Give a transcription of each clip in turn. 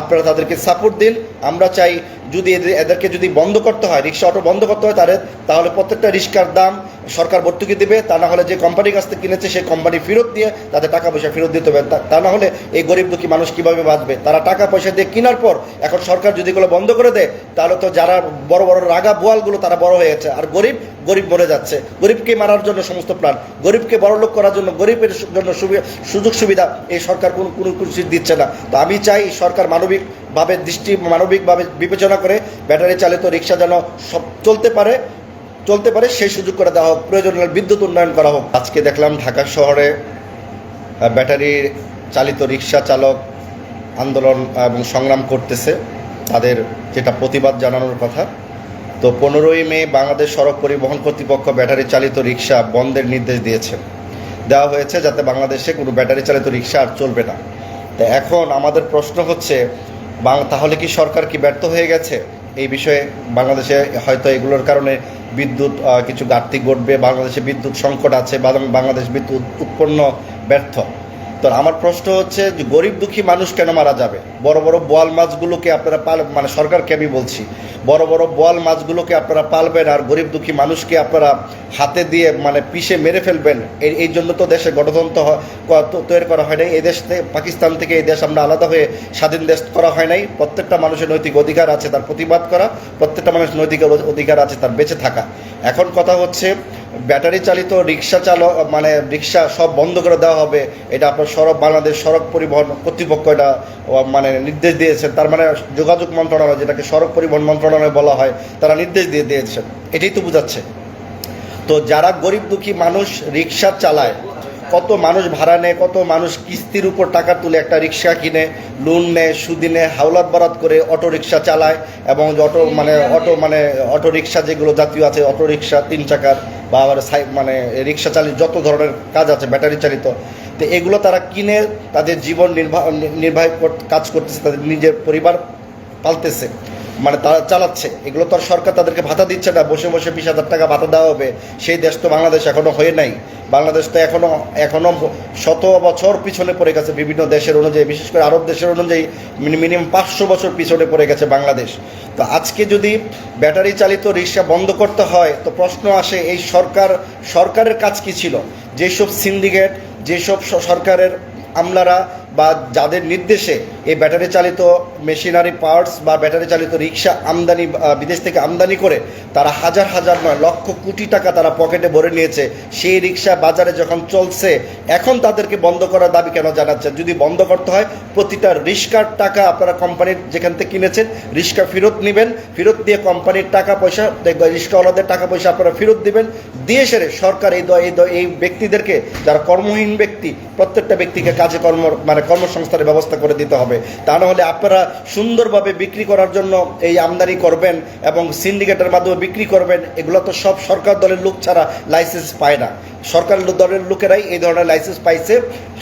আপনারা তাদেরকে সাপোর্ট দিন। আমরা চাই যদি এদের- এদেরকে যদি বন্ধ করতে হয় রিক্সা অটো বন্ধ করতে হয় তাদের তাহলে প্রত্যেকটা রিক্সার দাম সরকার ভর্তুকি দেবে। তা না হলে যে কোম্পানির কাছ থেকে কিনেছে, সেই কোম্পানি ফেরত দিয়ে তাদের টাকা পয়সা ফেরত দিতে হবে। তা- না হলে এই গরিব দুঃখী মানুষ কীভাবে বাঁচবে? তারা টাকা পয়সা দিয়ে কেনার পর এখন সরকার যদি এগুলো বন্ধ করে দেয়, তাহলে তো যারা বড় বড় রাগা বোয়ালগুলো, তারা বড় হয়ে গেছে। আর গরিব গরিব মরে যাচ্ছে। গরিবকে মারার জন্য সমস্ত প্ল্যান গরিবকে বড়লোক করার জন্য গরিবের জন্য সুযোগ সুবিধা এই সরকার কোনো কোনো কিছু দিচ্ছে না। তো আমি চাই সরকার মানবিকভাবে দৃষ্টি মানবিকভাবে বিবেচনা করে ব্যাটারি চালিত রিক্সা যেন সব চলতে পারে চলতে পারে, সেই সুযোগ করে দেওয়া হোক। প্রয়োজন হলে বিদ্যুৎ উন্নয়ন করা হোক। আজকে দেখলাম ঢাকা শহরে ব্যাটারি চালিত রিক্সা চালক আন্দোলন এবং সংগ্রাম করতেছে। তাদের যেটা প্রতিবাদ জানানোর কথা। তো পনেরোই মে বাংলাদেশ সড়ক পরিবহন কর্তৃপক্ষ ব্যাটারি চালিত রিক্সা বন্ধের নির্দেশ দিয়েছে। দেওয়া হয়েছে যাতে বাংলাদেশে কোনো ব্যাটারি চালিত রিক্সা আর চলবে না। তো এখন আমাদের প্রশ্ন হচ্ছে তাহলে কি সরকার কি ব্যর্থ হয়ে গেছে? এই বিষয়ে বাংলাদেশে হয়তো এগুলোর কারণে বিদ্যুৎ কিছু ঘাটতি ঘটবে, বাংলাদেশে বিদ্যুৎ সংকট আছে বাংলাদেশ বিদ্যুৎ উৎপন্ন ব্যর্থ। তো আমার প্রশ্ন হচ্ছে যে গরিব দুঃখী মানুষ কেন মারা যাবে? বড় বড় বোয়াল মাছগুলোকে আপনারা পাল মানে সরকারকে আমি বলছি, বড় বড় বোয়াল মাছগুলোকে আপনারা পালবেন আর গরিব দুঃখী মানুষকে আপনারা হাতে দিয়ে মানে পিষে মেরে ফেলবেন। এই জন্য তো দেশে গণতন্ত্র তৈরি করা হয় নাই। এই দেশ পাকিস্তান থেকে এই দেশ আমরা আলাদা হয়ে স্বাধীন দেশ করা হয় নাই। প্রত্যেকটা মানুষের নৈতিক অধিকার আছে তার প্রতিবাদ করা, প্রত্যেকটা মানুষের নৈতিক অধিকার আছে তার বেঁচে থাকা। এখন কথা হচ্ছে, ব্যাটারি চালিত রিক্সা চালক মানে রিক্সা সব বন্ধ করে দেওয়া হবে। এটা আপনার সড়ক, বাংলাদেশ সড়ক পরিবহন কর্তৃপক্ষ এটা মানে নির্দেশ দিয়েছেন, তার মানে যোগাযোগ মন্ত্রণালয়, যেটাকে সড়ক পরিবহন মন্ত্রণালয় বলা হয়, তারা নির্দেশ দিয়ে দিয়েছেন। এটাই তো বোঝাচ্ছে। তো যারা গরিব দুঃখী মানুষ রিক্সা চালায়, কত মানুষ ভাড়া নেয়, কত মানুষ কিস্তির উপর টাকা তুলে একটা রিক্সা কিনে লোন নেয় সুদি নেয় হাওলাত বারাত করে অটো রিক্সা চালায় এবং অটো মানে অটো মানে অটো রিক্সা যেগুলো জাতীয় আছে, অটো রিক্সা, তিন চাকার বা আবার মানে রিক্সা চালিত যত ধরনের কাজ আছে, ব্যাটারি চালিত তো এগুলো তারা কিনে তাদের জীবন নির্বাহ নির্বাহ কাজ করতেছে, তাদের নিজের পরিবার পালতেছে মানে তারা চালাচ্ছে। এগুলো তো আর সরকার তাদেরকে ভাতা দিচ্ছে না, বসে বসে বিশ হাজার টাকা ভাতা দেওয়া হবে। সেই দেশ তো বাংলাদেশ এখনও হয়ে নাই। বাংলাদেশ তো এখনও এখনও শত বছর পিছনে পড়ে গেছে বিভিন্ন দেশের অনুযায়ী, বিশেষ করে আরব দেশের অনুযায়ী মিনিমাম পাঁচশো বছর পিছনে পড়ে গেছে বাংলাদেশ। তো আজকে যদি ব্যাটারি চালিত রিক্সা বন্ধ করতে হয়, তো প্রশ্ন আসে, এই সরকার, সরকারের কাজ কি ছিল? যেসব সিন্ডিকেট যেসব সরকারের আমলারা বা যাদের নির্দেশে এই ব্যাটারি চালিত মেশিনারি পার্টস বা ব্যাটারি চালিত রিক্সা আমদানি বিদেশ থেকে আমদানি করে তারা হাজার হাজার নয়, লক্ষ কোটি টাকা তারা পকেটে ভরে নিয়েছে। সেই রিক্সা বাজারে যখন চলছে, এখন তাদেরকে বন্ধ করার দাবি কেন জানাচ্ছেন? যদি বন্ধ করতে হয়, প্রতিটা রিক্সার টাকা আপনারা কোম্পানির যেখান থেকে কিনেছেন, রিক্সা ফেরত নেবেন। ফেরত দিয়ে কোম্পানির টাকা পয়সা রিক্সাওয়ালাদের টাকা পয়সা আপনারা ফেরত দিবেন। দিয়ে সেরে সরকার এই এই ব্যক্তিদেরকে, যারা কর্মহীন ব্যক্তি, প্রত্যেকটা ব্যক্তিকে কাজে কর্ম মানে কর্মসংস্থানের ব্যবস্থা করে দিতে হবে। তা না হলে আপনারা সুন্দরভাবে বিক্রি করার জন্য এই আমদানি করবেন এবং সিন্ডিকেটের মাধ্যমে বিক্রি করবেন, এগুলো তো সব সরকার দলের লোক ছাড়া লাইসেন্স পায় না। সরকার দলের লোকেরাই এই ধরনের লাইসেন্স পাইছে।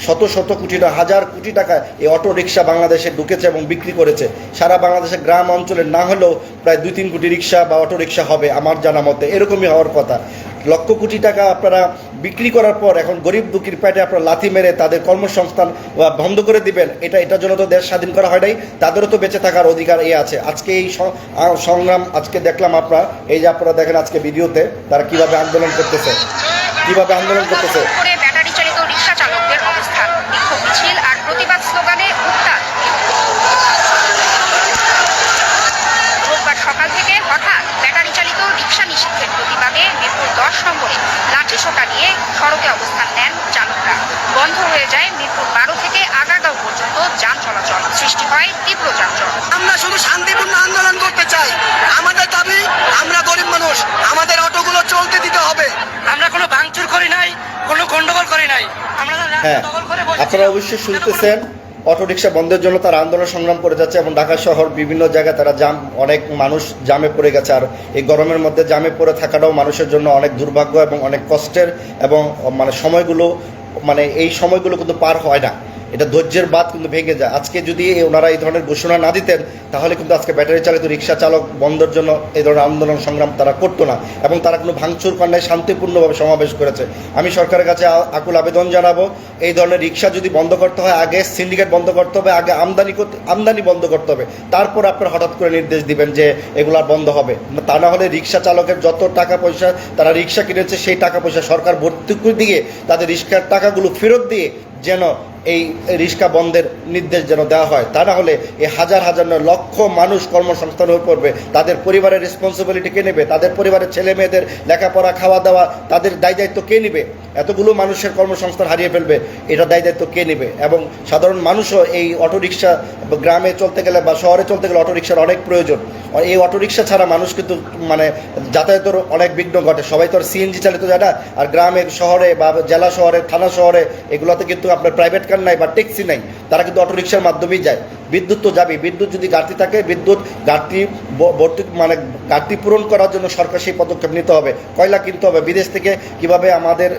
শত শত কোটি হাজার কোটি টাকা এই অটো রিক্সা বাংলাদেশে ঢুকেছে এবং বিক্রি করেছে। সারা বাংলাদেশের গ্রাম অঞ্চলে না হলেও প্রায় দুই তিন কোটি রিক্সা বা অটো রিক্সা হবে, আমার জানা মতে। এরকমই হওয়ার কথা। লক্ষ কোটি টাকা আপনারা বিক্রি করার পর এখন গরিব দুঃখীর পেটে আপনারা লাথি মেরে তাদের কর্মসংস্থান বন্ধ করে দিবেন। এটা, এটার জন্য তো দেশ স্বাধীন করা হয় নাই। তাদেরও তো বেঁচে থাকার অধিকার এ আছে। আজকে এই সংগ্রাম আজকে দেখলাম আপনারা। এই যে আপনারা দেখেন আজকে ভিডিওতে তারা কীভাবে আন্দোলন করতেছে। কীভাবে আন্দোলন করতেছে। লাঠি নিয়ে সড়কে অবস্থান নেন চালকরা। বন্ধ হয়ে যায় মিরপুর বারো থেকে আগারগাঁও পর্যন্ত যান চলাচল। সৃষ্টি হয় তীব্র যানজট। আমরা শুধু শান্তিপূর্ণ আন্দোলন করতে চাই। আমাদের দাবি আমরা গরিব মানুষ। আমাদের অটোগুলো চলতে দিতে হবে। আমরা কোনো ভাঙচুর করি নাই কোনো গন্ডগোল করি নাই। আমরা রাস্তা হ্যাঁ দখল করে বসেছি। আপনারা অবশ্যই শুনতেছেন। অটো রিক্সা বন্ধের জন্য তারা আন্দোলন সংগ্রাম করে যাচ্ছে এবং ঢাকা শহর বিভিন্ন জায়গায় তারা জাম, অনেক মানুষ জামে পড়ে গেছে। আর এই গরমের মধ্যে জামে পড়ে থাকাটাও মানুষের জন্য অনেক দুর্ভাগ্য এবং অনেক কষ্টের এবং মানে সময়গুলো মানে এই সময়গুলো কিন্তু পার হয় না। এটা ধৈর্যের বাদ কিন্তু ভেঙে যায়। আজকে যদি ওনারা এই ধরনের ঘোষণা না দিতেন, তাহলে কিন্তু আজকে ব্যাটারি চালিত রিক্সা চালক বন্ধের জন্য এই ধরনের আন্দোলন সংগ্রাম তারা করতো না এবং তারা কোনো ভাঙচুর কন্যায় শান্তিপূর্ণভাবে সমাবেশ করেছে। আমি সরকারের কাছে আকুল আবেদন জানাব, এই ধরনের রিক্সা যদি বন্ধ করতে হয়, আগে সিন্ডিকেট বন্ধ করতে হবে, আগে আমদানি করতে আমদানি বন্ধ করতে হবে। তারপর আপনারা হঠাৎ করে নির্দেশ দিবেন যে এগুলা বন্ধ হবে। তা না হলে রিক্সা চালকের যত টাকা পয়সা তারা রিক্সা কিনেছে, সেই টাকা পয়সা সরকার ভর্তি করে দিয়ে তাদের রিক্সার টাকাগুলো ফেরত দিয়ে যেন এই রিক্সা বন্ধের নির্দেশ যেন দেওয়া হয়, তা না হলে এই হাজার হাজার নয়, লক্ষ মানুষ কর্মসংস্থান হয়ে পড়বে। তাদের পরিবারের রেসপন্সিবিলিটি কে নেবে? তাদের পরিবারের ছেলে মেয়েদের লেখাপড়া, খাওয়া দাওয়া, তাদের দায় দায়িত্ব কে নেবে? এতগুলো মানুষের কর্মসংস্থান হারিয়ে ফেলবে, এটা দায় দায়িত্ব কে নেবে? এবং সাধারণ মানুষও এই অটোরিকশা গ্রামে চলতে গেলে বা শহরে চলতে গেলে অটোরিকশার অনেক প্রয়োজন। এই অটোরিকশা ছাড়া মানুষ কিন্তু মানে যাতায়াতের অনেক বিঘ্ন ঘটে। সবাই তো আর সিএনজি চালিত যায় না। আর গ্রামে শহরে বা জেলা শহরে, থানা শহরে, এগুলোতে কিন্তু আপনার প্রাইভেট কার নাই বা ট্যাক্সি নাই। তারা কিন্তু অটোরিকশার মাধ্যমেই যায়। বিদ্যুৎ তো যাবে বিদ্যুৎ যদি ঘাটতি থাকে, বিদ্যুৎ ঘাটতি ব- ভর্তি মানে ঘাটতি পূরণ করার জন্য সরকার সেই পদক্ষেপ নিতে হবে। কয়লা কিনতে হবে। বিদেশ থেকে কীভাবে আমাদের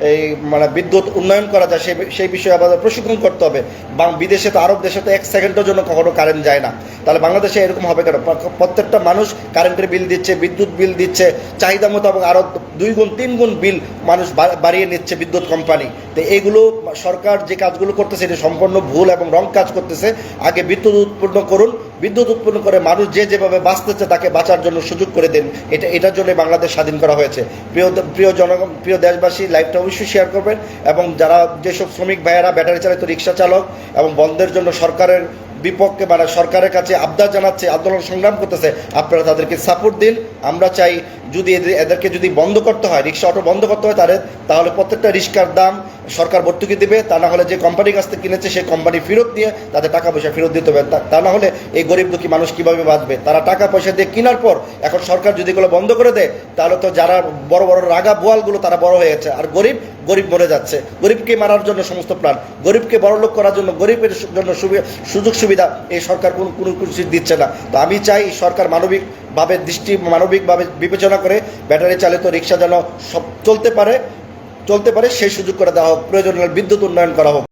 এই মানে বিদ্যুৎ উন্নয়ন করা যায় সেই সেই বিষয়ে আমাদের প্রশিক্ষণ করতে হবে। বা বিদেশে তো, আরব দেশে তো এক সেকেন্ডের জন্য কখনো কারেন্ট যায় না। তাহলে বাংলাদেশে এরকম হবে কেন? প্রত্যেকটা মানুষ কারেন্টের বিল দিচ্ছে, বিদ্যুৎ বিল দিচ্ছে। চাহিদা মোতাবেক আরও দুই গুণ, তিন গুণ বিল মানুষ বাড়িয়ে নিচ্ছে বিদ্যুৎ কোম্পানি তো এইগুলো সরকার যে কাজগুলো করতেছে, এটা সম্পূর্ণ ভুল এবং রং কাজ করতেছে। আগে বিদ্যুৎ উৎপন্ন করুন। বিদ্যুৎ উৎপন্ন করে মানুষ যে যেভাবে বাঁচতেছে তাকে বাঁচার জন্য সুযোগ করে দিন। এটা, এটার জন্য বাংলাদেশ স্বাধীন করা হয়েছে। প্রিয় প্রিয় জনগণ, প্রিয় দেশবাসী, লাইভটা অবশ্যই শেয়ার করবেন এবং যারা যেসব শ্রমিক ভাইয়েরা ব্যাটারি চালিত রিক্সা চালক এবং বন্ধের জন্য সরকারের বিপক্ষে মানে সরকারের কাছে আবদার জানাচ্ছে, আন্দোলন সংগ্রাম করতেছে, আপনারা তাদেরকে সাপোর্ট দিন। আমরা চাই যদি এদের এদেরকে যদি বন্ধ করতে হয় রিক্সা অটো বন্ধ করতে হয় তাদের তাহলে প্রত্যেকটা রিক্সার দাম সরকার ভর্তুকি দেবে। তা না হলে যে কোম্পানির কাছ থেকে কিনেছে, সেই কোম্পানি ফেরত দিয়ে তাদের টাকা পয়সা ফেরত দিতে হবে। তা- না হলে এই গরিব দুঃখী মানুষ কীভাবে বাঁচবে? তারা টাকা পয়সা দিয়ে কেনার পর এখন সরকার যদি এগুলো বন্ধ করে দেয়, তাহলে তো যারা বড় বড় রাগা বোয়ালগুলো তারা বড় হয়ে যাচ্ছে আর গরিব গরিব মরে যাচ্ছে। গরিবকে মারার জন্য সমস্ত প্ল্যান গরিবকে বড়লোক করার জন্য, গরিবের জন্য সুযোগ সুবিধা এই সরকার কোনো কোনো কিছু দিচ্ছে না। তো আমি চাই সরকার মানবিকভাবে দৃষ্টি মানবিকভাবে বিবেচনা করে ব্যাটারি চালিত রিক্সা যেন সব চলতে পারে চলতে পারে, সেই সুযোগ করে দেওয়া হোক প্রয়োজন বিদ্যুৎ উন্নয়ন করা হোক।